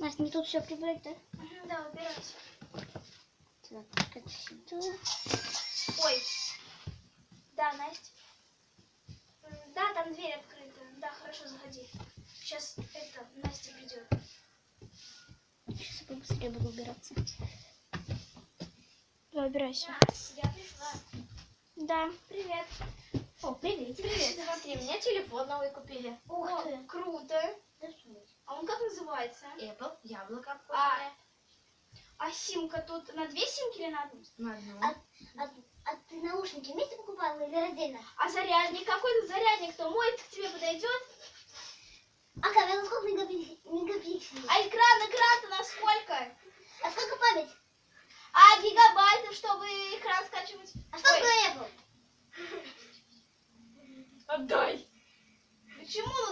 Настя, мне тут все прибрать, да? Да, убирайся. Так, это сюда. Ой. Да, Настя. Да, там дверь открыта. Да, хорошо, заходи. Сейчас это, Настя придет. Сейчас я побыстрее буду убираться. Давай, убирайся. Я пришла. Да. Привет. О, привет. Привет. Смотри, мне телефон новый купили. Ух О, ты. Круто называется? Apple, яблоко а, вкусное. А, а симка тут на две симки или на одну? На одну. А, а, а ты наушники вместе покупала или отдельно? А зарядник? какой-то зарядник? Кто мой к тебе подойдет? А камера сколько мегапикселей? А экран, экран-то на сколько? А сколько память? А гигабайтов, ну, чтобы экран скачивать? А что такое Apple? Отдай. Почему?